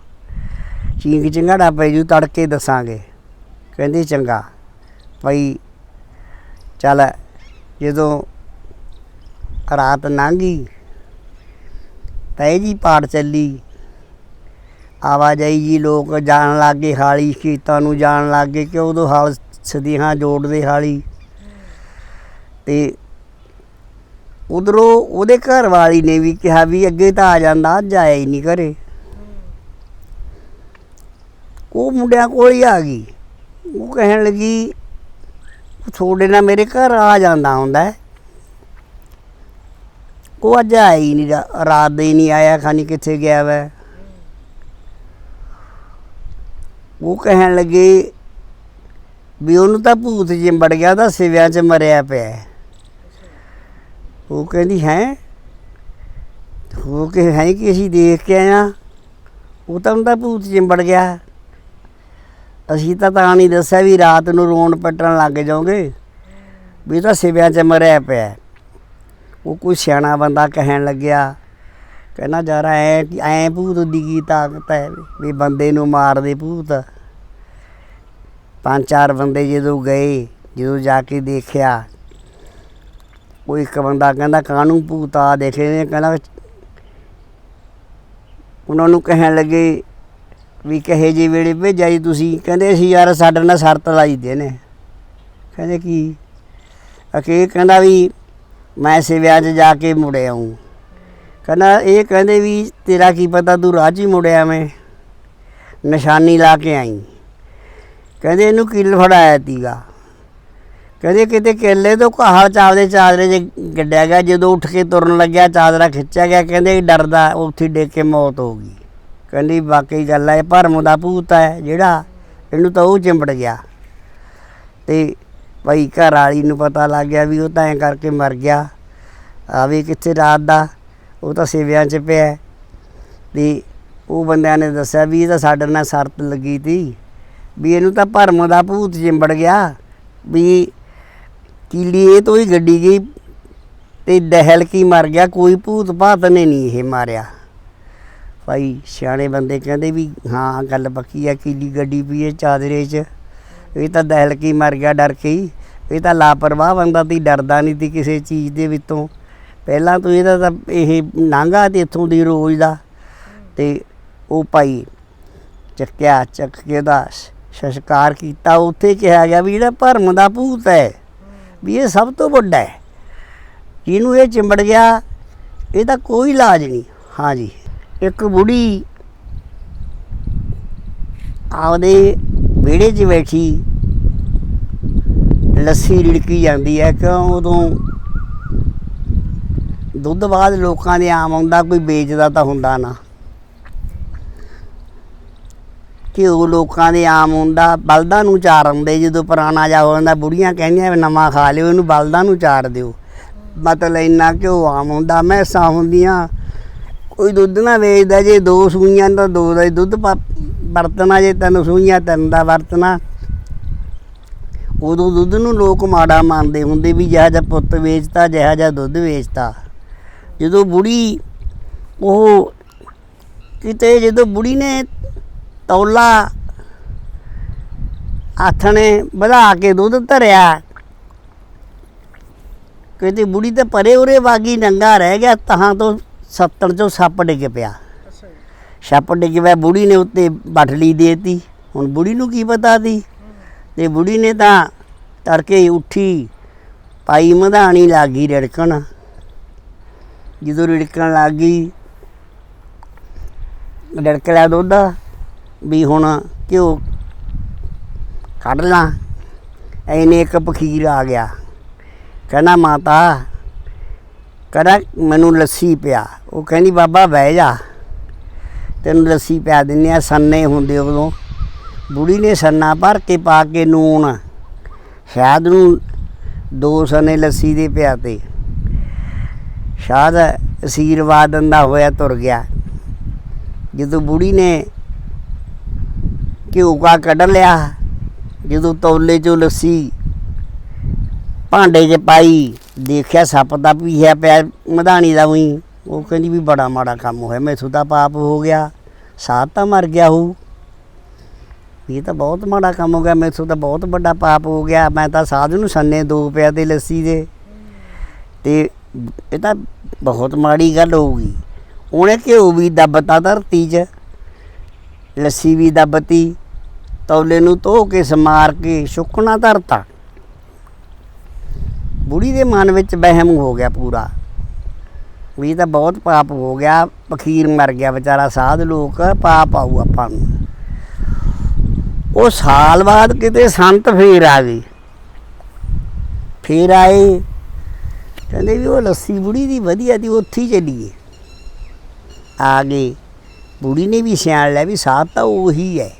ਚੀਂਕ ਚਿੰਗਾੜਾ ਪੈ ਜੂ, ਤੜਕੇ ਦੱਸਾਂਗੇ। ਕਹਿੰਦੇ ਚੰਗਾ। ਭਾਈ ਚੱਲ ਜਦੋਂ ਰਾਤ ਲੰਘੀ ਤਾਂ ਜੀ ਪਾੜ ਚੱਲੀ। ਆਵਾਜਾਈ ਜੀ ਲੋਕ ਜਾਣ ਲੱਗੇ, ਹਾਲੀ ਖੇਤਾਂ ਨੂੰ ਜਾਣ ਲੱਗੇ ਕਿ ਉਦੋਂ ਹਾਲ ਸਦੀਆਂ ਜੋੜਦੇ ਹਾਲੀ। ਤੇ ਉਧਰੋਂ ਉਹਦੇ ਘਰ ਵਾਲੀ ਨੇ ਵੀ ਕਿਹਾ ਵੀ ਅੱਗੇ ਤਾਂ ਆ ਜਾਂਦਾ, ਅੱਜ ਆਇਆ ਹੀ ਨਹੀਂ ਘਰੇ। ਉਹ ਮੁੰਡਿਆਂ ਕੋਲ ਹੀ ਆ ਗਈ। ਉਹ ਕਹਿਣ ਲੱਗੀ ਤੁਹਾਡੇ ਨਾਲ ਮੇਰੇ ਘਰ ਆ ਜਾਂਦਾ ਹੁੰਦਾ ਉਹ ਅੱਜ ਆਇਆ ਹੀ ਨਹੀਂ ਰਾ- ਰਾਤ ਦੇ ਹੀ ਨਹੀਂ ਆਇਆ, ਖਾਨੀ ਕਿੱਥੇ ਗਿਆ ਵੈ ਉਹ ਕਹਿਣ ਲੱਗੇ ਵੀ ਉਹਨੂੰ ਤਾਂ ਭੂਤ ਜਿੰਬੜ ਗਿਆ, ਉਹਦਾ ਸਿਵਿਆਂ 'ਚ ਮਰਿਆ ਪਿਆ ਹੈ। ਉਹ ਕਹਿੰਦੀ, ਹੈ ਉਹ ਕਿ ਹੈ ਕਿ ਅਸੀਂ ਦੇਖ ਕੇ ਆਇਆ ਉਹ ਤਾਂ ਉਹਦਾ ਭੂਤ ਜਿੰਬੜ ਗਿਆ ਅਸੀਂ ਤਾਂ ਤਾਂ ਨਹੀਂ ਦੱਸਿਆ ਵੀ ਰਾਤ ਨੂੰ ਰੋਣ ਪੱਟਣ ਲੱਗ ਜਾਓਗੇ, ਵੀ ਇਹ ਤਾਂ ਸਿਵਿਆਂ 'ਚ ਮਰਿਆ ਪਿਆ ਹੈ। ਉਹ ਕੋਈ ਸਿਆਣਾ ਬੰਦਾ ਕਹਿਣ ਲੱਗਿਆ, ਕਹਿੰਦਾ ਯਾਰ ਐ ਐ ਭੂਤ ਦੀ ਕੀ ਤਾਕਤ ਹੈ ਵੀ ਬੰਦੇ ਨੂੰ ਮਾਰਦੇ ਭੂਤ। ਪੰਜ ਚਾਰ ਬੰਦੇ ਜਦੋਂ ਗਏ, ਜਦੋਂ ਜਾ ਕੇ ਦੇਖਿਆ, ਉਹ ਇੱਕ ਬੰਦਾ ਕਹਿੰਦਾ, ਕਾਹਨੂੰ ਭੂਤ ਆ ਦੇਖੇ ਨੇ? ਕਹਿੰਦਾ, ਉਹਨਾਂ ਨੂੰ ਕਹਿਣ ਲੱਗੇ ਵੀ ਕਹੇ ਜੀ ਵੇਲੇ ਭੇਜਿਆ ਜੀ ਤੁਸੀਂ? ਕਹਿੰਦੇ, ਅਸੀਂ ਯਾਰ ਸਾਡੇ ਨਾਲ ਸ਼ਰਤ ਲਾਈ ਦੇ ਨੇ ਕਹਿੰਦੇ, ਕੀ? ਅਕੇ ਕਹਿੰਦਾ ਵੀ ਮੈਂ ਸਿਵਿਆਂ 'ਚ ਜਾ ਕੇ ਮੁੜਿਆ ਹੂੰ ਕਹਿੰਦਾ, ਇਹ ਕਹਿੰਦੇ ਵੀ ਤੇਰਾ ਕੀ ਪਤਾ, ਤੂੰ ਰਾਹ 'ਚ ਹੀ ਮੁੜਿਆ ਮੈਂ ਨਿਸ਼ਾਨੀ ਲਾ ਕੇ ਆਈ। ਕਹਿੰਦੇ, ਇਹਨੂੰ ਕਿੱਲ ਫੜਾਇਆ ਤੀਗਾ। ਕਹਿੰਦੇ, ਕਿਤੇ ਕੇਲੇ ਤੋਂ ਕਹਾਲ ਚਾਵਦੇ ਚਾਦਰੇ ਜੇ ਗੱਡਿਆ ਗਿਆ, ਜਦੋਂ ਉੱਠ ਕੇ ਤੁਰਨ ਲੱਗਿਆ, ਚਾਦਰਾ ਖਿੱਚਿਆ ਗਿਆ, ਕਹਿੰਦੇ ਡਰਦਾ, ਉੱਥੇ ਡਿੱਗ ਕੇ ਮੌਤ ਹੋ ਗਈ। ਕਹਿੰਦੀ, ਵਾਕਈ ਗੱਲ ਹੈ ਭਰਮ ਦਾ ਭੂਤ ਹੈ ਜਿਹੜਾ ਇਹਨੂੰ ਤਾਂ ਉਹ ਚਿੰਬੜ ਗਿਆ। ਤੇ ਭਾਈ ਘਰ ਵਾਲੀ ਨੂੰ ਪਤਾ ਲੱਗ ਗਿਆ ਵੀ ਉਹ ਤਾਂ ਐਂ ਕਰਕੇ ਮਰ ਗਿਆ। ਆਵੇ ਕਿੱਥੇ ਰਾਤ ਦਾ, ਉਹ ਤਾਂ ਸੇਵਿਆਂ 'ਚ ਪਿਆ। ਹੈ। ਤੇ ਉਹ ਬੰਦਿਆਂ ਨੇ ਦੱਸਿਆ ਵੀ ਇਹ ਤਾਂ ਸਾਡੇ ਨਾਲ ਸ਼ਰਤ ਲੱਗੀ ਤੀ। ਵੀ ਇਹਨੂੰ ਤਾਂ ਭਰਮ ਦਾ ਭੂਤ ਚਿੰਬੜ ਗਿਆ। ਵੀ ਕੀਲੀ ਇਹ ਤੋਂ ਹੀ ਗੱਡੀ ਗਈ ਤੇ ਦਹਿਲ ਕੀ ਮਰ ਗਿਆ, ਕੋਈ ਭੂਤ ਭਾਤ ਨੇ ਨਹੀਂ ਇਹ ਮਾਰਿਆ। ਭਾਈ, ਸਿਆਣੇ ਬੰਦੇ ਕਹਿੰਦੇ ਵੀ ਹਾਂ, ਗੱਲ ਪੱਕੀ ਆ, ਕੀਲੀ ਗੱਡੀ ਪਈ ਇਹ ਚਾਦਰੇ 'ਚ। ਇਹ ਤਾਂ ਦਹਿਲ ਕੀ ਮਰ ਗਿਆ, ਡਰ ਕੇ ਹੀ। ਇਹ ਤਾਂ ਲਾਪਰਵਾਹ ਬੰਦਾ ਤੀ ਡਰਦਾ ਨਹੀਂ ਤੀ ਕਿਸੇ ਚੀਜ਼ ਦੇ ਵਿੱਚੋਂ। ਪਹਿਲਾਂ ਤੋਂ ਇਹਦਾ ਤਾਂ ਇਹ ਨਾਂਗਾ ਤੇ ਇੱਥੋਂ ਦੀ ਰੋਜ਼ ਦਾ। ਤੇ ਉਹ ਭਾਈ ਚੱਕਿਆ, ਚੱਕ ਕੇ ਦਾ ਸੰਸਕਾਰ ਕੀਤਾ। ਉੱਥੇ ਕਿਹਾ ਗਿਆ ਵੀ ਜਿਹੜਾ ਭਰਮ ਦਾ ਭੂਤ ਹੈ, ਵੀ ਇਹ ਸਭ ਤੋਂ ਵੱਡਾ ਹੈ। ਜਿਹਨੂੰ ਇਹ ਚਿੰਬੜ ਗਿਆ, ਇਹਦਾ ਕੋਈ ਇਲਾਜ ਨਹੀਂ। ਹਾਂਜੀ। ਇੱਕ ਬੁੜੀ ਆਪਦੇ ਵਿਹੜੇ 'ਚ ਬੈਠੀ ਲੱਸੀ ਰਿੜਕੀ ਜਾਂਦੀ ਹੈ ਕਿਉਂ ਉਦੋਂ ਦੁੱਧ ਬਾਅਦ ਲੋਕਾਂ ਦੇ ਆਮ ਆਉਂਦਾ ਕੋਈ ਵੇਚਦਾ ਤਾਂ ਹੁੰਦਾ ਨਾ। ਘਿਓ ਲੋਕਾਂ ਦੇ ਆਮ ਹੁੰਦਾ ਬਲਦਾਂ ਨੂੰ ਚਾਰ ਆਉਂਦੇ, ਜਦੋਂ ਪੁਰਾਣਾ ਜਾ ਹੋ ਜਾਂਦਾ, ਬੁੜੀਆਂ ਕਹਿੰਦੀਆਂ ਵੀ ਨਵਾਂ ਖਾ ਲਿਓ, ਇਹਨੂੰ ਬਲਦਾਂ ਨੂੰ ਚਾਰ ਦਿਓ। ਮਤਲਬ ਇੰਨਾ ਘਿਓ ਆਮ ਹੁੰਦਾ, ਮੈਸਾਂ ਹੁੰਦੀਆਂ, ਕੋਈ ਦੁੱਧ ਨਾ ਵੇਚਦਾ, ਜੇ ਦੋ ਸੂਈਆਂ ਤਾਂ ਦੋ ਦਾ ਦੁੱਧ ਪਾ- ਵਰਤਣਾ ਜੇ, ਤੈਨੂੰ ਸੂਈਆਂ, ਤਿੰਨ ਦਾ ਵਰਤਣਾ। ਉਦੋਂ ਦੁੱਧ ਨੂੰ ਲੋਕ ਮਾੜਾ ਮੰਨਦੇ ਹੁੰਦੇ ਵੀ ਜਿਹਾ ਜਿਹਾ ਪੁੱਤ ਵੇਚਤਾ, ਜਿਹਾ ਜਿਹਾ ਦੁੱਧ ਵੇਚਤਾ। ਜਦੋਂ ਬੁੜੀ ਉਹ ਕਿਤੇ ਜਦੋਂ ਬੁੜੀ ਨੇ ਤੌਲਾ ਆਥਣੇ ਵਧਾ ਕੇ ਦੁੱਧ ਧਰਿਆ, ਕਿਤੇ ਬੁੜੀ ਤਾਂ ਪਰੇ ਉਰੇ ਵਾਗੀ ਨੰਗਾ ਰਹਿ ਗਿਆ, ਤਹਾਂ ਤੋਂ ਸੱਤਣ ਚੋਂ ਸੱਪ ਡਿੱਗ ਪਿਆ। ਛੱਪ ਜੀ ਡਿੱਗ ਪਿਆ, ਬੁੜੀ ਨੇ ਉੱਤੇ ਬਟਲੀ ਦੇਤੀ। ਹੁਣ ਬੁੜੀ ਨੂੰ ਕੀ ਪਤਾ ਸੀ? ਤੇ ਬੁੜੀ ਨੇ ਤਾਂ ਤੜਕੇ ਉੱਠੀ ਪਾਈ ਮਧਾਣੀ ਲੱਗੀ ਰੜਕਣ। ਜਦੋਂ ਰੜਕਣ ਲੱਗੀ ਰੜਕ ਲਿਆ ਦੁੱਧ, ਵੀ ਹੁਣ ਘਿਓ ਕੱਢ ਲਾਂ। ਐਨੇ ਇੱਕ ਪਖੀਰ ਆ ਗਿਆ। ਕਹਿੰਦਾ, ਮਾਤਾ ਕਹਿੰਦਾ ਮੈਨੂੰ ਲੱਸੀ ਪਿਆ। ਉਹ ਕਹਿੰਦੀ, ਬਾਬਾ, ਬਹਿ ਜਾ। ਤੈਨੂੰ ਲੱਸੀ ਪਿਆ ਦਿੰਨੇ ਆ, ਸੰਨੇ ਹੁੰਦੇ ਉਦੋਂ। ਬੁੜੀ ਨੇ ਸੰਨਾ ਭਰ ਕੇ ਪਾ ਕੇ ਨੂਣ। ਸ਼ਾਇਦ ਨੂੰ ਦੋ ਸਨੇ ਲੱਸੀ ਦੇ ਪਿਆ ਤੇ। ਸ਼ਾਦ ਅਸੀਰਵਾਦ ਦਿੰਦਾ ਹੋਇਆ ਤੁਰ ਗਿਆ। ਜਦੋਂ ਬੁੜੀ ਨੇ ਘਿਓ ਕਾ ਕੱਢ ਲਿਆ, ਜਦੋਂ ਤੌਲੇ ਚੋਂ ਲੱਸੀ ਭਾਂਡੇ 'ਚ ਪਾਈ, ਦੇਖਿਆ ਸੱਪ ਦਾ ਪੀਆ ਪਿਆ, ਮਧਾਣੀ ਦਾ ਵੀ ਉਹ ਕਹਿੰਦੀ ਵੀ ਬੜਾ ਮਾੜਾ ਕੰਮ ਹੋਇਆ, ਮੈਥੋਂ ਤਾਂ ਪਾਪ ਹੋ ਗਿਆ, ਸਾਧ ਤਾਂ ਮਰ ਗਿਆ ਹੂ ਇਹ ਤਾਂ ਬਹੁਤ ਮਾੜਾ ਕੰਮ ਹੋ ਗਿਆ, ਮੈਥੋਂ ਤਾਂ ਬਹੁਤ ਵੱਡਾ ਪਾਪ ਹੋ ਗਿਆ, ਮੈਂ ਤਾਂ ਸਾਧ ਨੂੰ ਸੰਨੇ ਦੋ ਪਿਆ ਦੇ ਲੱਸੀ ਦੇ। ਤੇ ਇਹ ਤਾਂ ਬਹੁਤ ਮਾੜੀ ਗੱਲ ਹੋਊਗੀ। ਉਹਨੇ ਘਿਓ ਵੀ ਦੱਬਤਾ ਧਰਤੀ 'ਚ, ਲੱਸੀ ਵੀ ਦੱਬਤੀ, ਤੌਲੇ ਨੂੰ ਧੋ ਕੇ ਸਮਾਰ ਕੇ ਸੁੱਕਣਾ ਧਰਤਾ। ਬੁੜੀ ਦੇ ਮਨ ਵਿੱਚ ਵਹਿਮ ਹੋ ਗਿਆ ਪੂਰਾ। ਵੀ ਤਾਂ ਬਹੁਤ ਪਾਪ ਹੋ ਗਿਆ ਫਕੀਰ ਮਰ ਗਿਆ ਵਿਚਾਰਾ, ਸਾਧ ਲੋਕ ਪਾਪ ਆਊ ਆਪਾਂ ਨੂੰ। ਉਹ ਸਾਲ ਬਾਅਦ ਕਿਤੇ ਸੰਤ ਫੇਰ ਆ ਗਏ। ਫੇਰ ਆਏ। ਕਹਿੰਦੇ ਵੀ ਉਹ ਲੱਸੀ ਬੁੜੀ ਦੀ ਵਧੀਆ ਦੀ ਉੱਥੇ ਹੀ ਚੱਲੀਏ। ਆ ਗਏ। ਬੁੜੀ ਨੇ ਵੀ ਸਿਆਣ ਲਿਆ ਵੀ ਸਾਧ ਤਾਂ ਉਹੀ ਹੈ।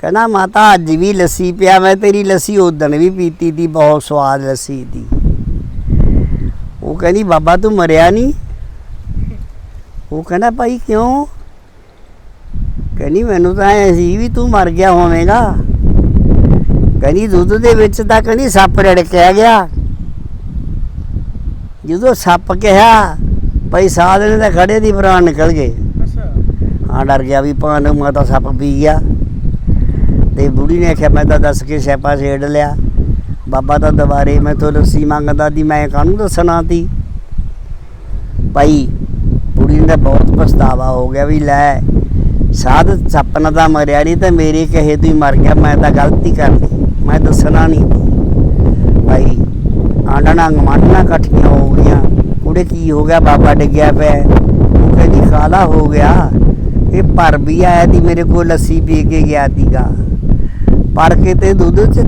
ਕਹਿੰਦਾ, ਮਾਤਾ, ਅੱਜ ਵੀ ਲੱਸੀ ਪਿਆ, ਮੈਂ ਤੇਰੀ ਲੱਸੀ ਉਦਣ ਵੀ ਪੀਤੀ ਦੀ ਬਹੁਤ ਸਵਾਦ ਲੱਸੀ ਦੀ ਉਹ ਕਹਿੰਦੀ ਬਾਬਾ ਤੂੰ ਮਰਿਆ ਨਹੀਂ? ਉਹ ਕਹਿੰਦਾ ਭਾਈ ਕਿਉਂ? ਕਹਿੰਦੀ ਮੈਨੂੰ ਤਾਂ ਐ ਸੀ ਵੀ ਤੂੰ ਮਰ ਗਿਆ ਹੋਵੇਂਗਾ। ਕਹਿੰਦੀ ਦੁੱਧ ਦੇ ਵਿੱਚ ਤਾਂ ਕਹਿੰਦੀ ਸੱਪ ਰੜਕਿਆ ਗਿਆ। ਜਦੋਂ ਸੱਪ ਕਿਹਾ ਭਾਈ ਸਾਧ ਨੇ ਤਾਂ ਖੜੇ ਦੀ ਪ੍ਰਾਣ ਨਿਕਲ ਗਏ। ਅੱਛਾ। ਹਾਂ ਡਰ ਗਿਆ ਵੀ ਪਾਣ ਮੈਂ ਤਾਂ ਸੱਪ ਪੀ ਗਿਆ। ਤੇ ਬੁੜੀ ਨੇ ਆਖਿਆ ਮੈਂ ਤਾਂ ਦੱਸ ਕੇ ਸਿਆਪਾ ਛੇੜ ਲਿਆ। ਬਾਬਾ ਤਾਂ ਦੁਬਾਰੇ ਮੈਂ ਤੋਂ ਲੱਸੀ ਮੰਗਦਾ ਦੀ, ਮੈਂ ਕਾਹਨੂੰ ਦੱਸਣਾ ਤੀ? ਭਾਈ ਬੁੜੀ ਦਾ ਬਹੁਤ ਪਛਤਾਵਾ ਹੋ ਗਿਆ ਵੀ ਲੈ, ਸਾਧ ਸੱਪ ਨਾਲ ਤਾਂ ਮਰਿਆ ਨਹੀਂ ਤੇ ਮੇਰੇ ਕਹੇ ਤੂੰ ਮਰ ਗਿਆ, ਮੈਂ ਤਾਂ ਗਲਤੀ ਕਰ ਲਈ, ਮੈਂ ਦੱਸਣਾ ਨਹੀਂ ਤੀ। ਭਾਈ ਆਂਡਣਾ ਗਮਾਂਡਣਾ ਇਕੱਠੀਆਂ ਹੋ ਗਈਆਂ, ਕੁੜੇ ਕੀ ਹੋ ਗਿਆ, ਬਾਬਾ ਡਿੱਗਿਆ ਪਿਆ ਉਹ ਕਹਿੰਦੀ ਖਾਲਾ ਹੋ ਗਿਆ, ਇਹ ਭਰ ਵੀ ਆਇਆ ਦੀ ਮੇਰੇ ਕੋਲ ਲੱਸੀ ਪੀ ਕੇ ਗਿਆ ਤੀਗਾ ਪਰ ਕਿਤੇ ਦੁੱਧ ਚ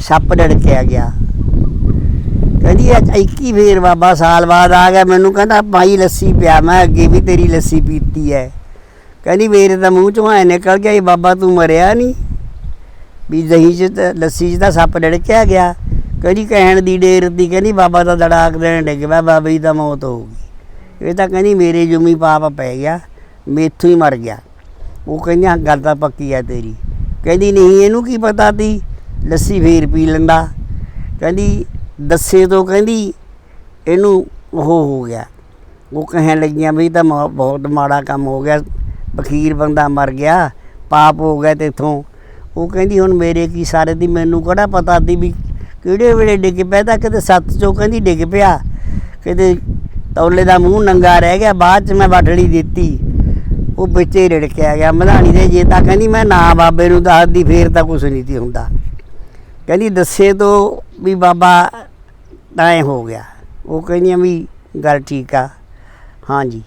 ਸੱਪ ਡੜਕਿਆ ਗਿਆ। ਕਹਿੰਦੀ, ਅੱਜ 21 ਫੇਰ ਬਾਬਾ, ਸਾਲ ਬਾਅਦ ਆ ਗਿਆ। ਮੈਨੂੰ ਕਹਿੰਦਾ ਭਾਈ ਲੱਸੀ ਪਿਆ। ਮੈਂ ਅੱਗੇ ਵੀ ਤੇਰੀ ਲੱਸੀ ਪੀਤੀ ਹੈ ਕਹਿੰਦੀ, ਮੇਰੇ ਤਾਂ ਮੂੰਹ ਚੋਂ ਐ ਨਿਕਲ ਗਿਆ ਇਹ ਬਾਬਾ, ਤੂੰ ਮਰਿਆ ਨਹੀਂ। ਵੀ ਦਹੀਂ ਚ ਤਾਂ, ਲੱਸੀ ਚ ਤਾਂ ਸੱਪ ਡੜਕਿਆ ਗਿਆ। ਕਹਿੰਦੀ, ਕਹਿਣ ਦੀ ਡੇਰ ਦੀ ਕਹਿੰਦੀ, ਬਾਬਾ ਦਾ ਦੜਾਕ ਦੇਣ ਡਿੱਗ ਪਿਆ, ਬਾਬਾ ਜੀ ਤਾਂ ਮੌਤ ਹੋ ਗਈ। ਇਹ ਤਾਂ ਕਹਿੰਦੀ, ਮੇਰੇ ਜੁਮੀ ਪਾਪ ਪੈ ਗਿਆ, ਮੇਥੋਂ ਹੀ ਮਰ ਗਿਆ। ਉਹ ਕਹਿੰਦੀ ਗੱਲ ਤਾਂ ਪੱਕੀ ਆ ਤੇਰੀ। ਕਹਿੰਦੀ, ਨਹੀਂ, ਇਹਨੂੰ ਕੀ ਪਤਾ ਤੀ ਲੱਸੀ ਫੇਰ ਪੀ ਲੈਂਦਾ। ਕਹਿੰਦੀ, ਦੱਸੇ ਤੋਂ ਕਹਿੰਦੀ, ਇਹਨੂੰ ਉਹ ਹੋ ਗਿਆ। ਉਹ ਕਹਿਣ ਲੱਗੀਆਂ ਵੀ ਤਾਂ ਮਾ- ਬਹੁਤ ਮਾੜਾ ਕੰਮ ਹੋ ਗਿਆ। ਬਖੀਰ ਬੰਦਾ ਮਰ ਗਿਆ, ਪਾਪ ਹੋ ਗਿਆ ਤੇਥੋਂ ਉਹ ਕਹਿੰਦੀ, ਹੁਣ ਮੇਰੇ ਕੀ ਸਾਰੇ ਦੀ ਮੈਨੂੰ ਕਿਹੜਾ ਪਤਾ ਤੀ ਵੀ ਕਿਹੜੇ ਵੇਲੇ ਡਿੱਗ ਪਿਆ? ਤਾਂ ਕਿਤੇ ਸੱਤ ਚੋਂ ਕਹਿੰਦੀ ਡਿੱਗ ਪਿਆ। ਕਿਤੇ ਤੌਲੇ ਦਾ ਮੂੰਹ ਨੰਗਾ ਰਹਿ ਗਿਆ, ਬਾਅਦ ਚ ਮੈਂ ਬਾਟੜੀ ਦਿੱਤੀ। ਉਹ ਵਿੱਚੇ ਹੀ ਰਿੜਕਿਆ ਗਿਆ। ਮਧਾਣੀ ਦੇ ਜੇ ਤਾਂ ਕਹਿੰਦੀ, ਮੈਂ ਨਾ ਬਾਬੇ ਨੂੰ ਦੱਸਦੀ, ਫੇਰ ਤਾਂ ਕੁਝ ਨਹੀਂ ਸੀ ਹੁੰਦਾ। ਕਹਿੰਦੀ ਦੱਸੇ ਤੋਂ ਵੀ ਬਾਬਾ ਤਾਂ ਐਂ ਹੋ ਗਿਆ। ਉਹ ਕਹਿੰਦੀਆਂ ਵੀ ਗੱਲ ਠੀਕ ਆ। ਹਾਂਜੀ।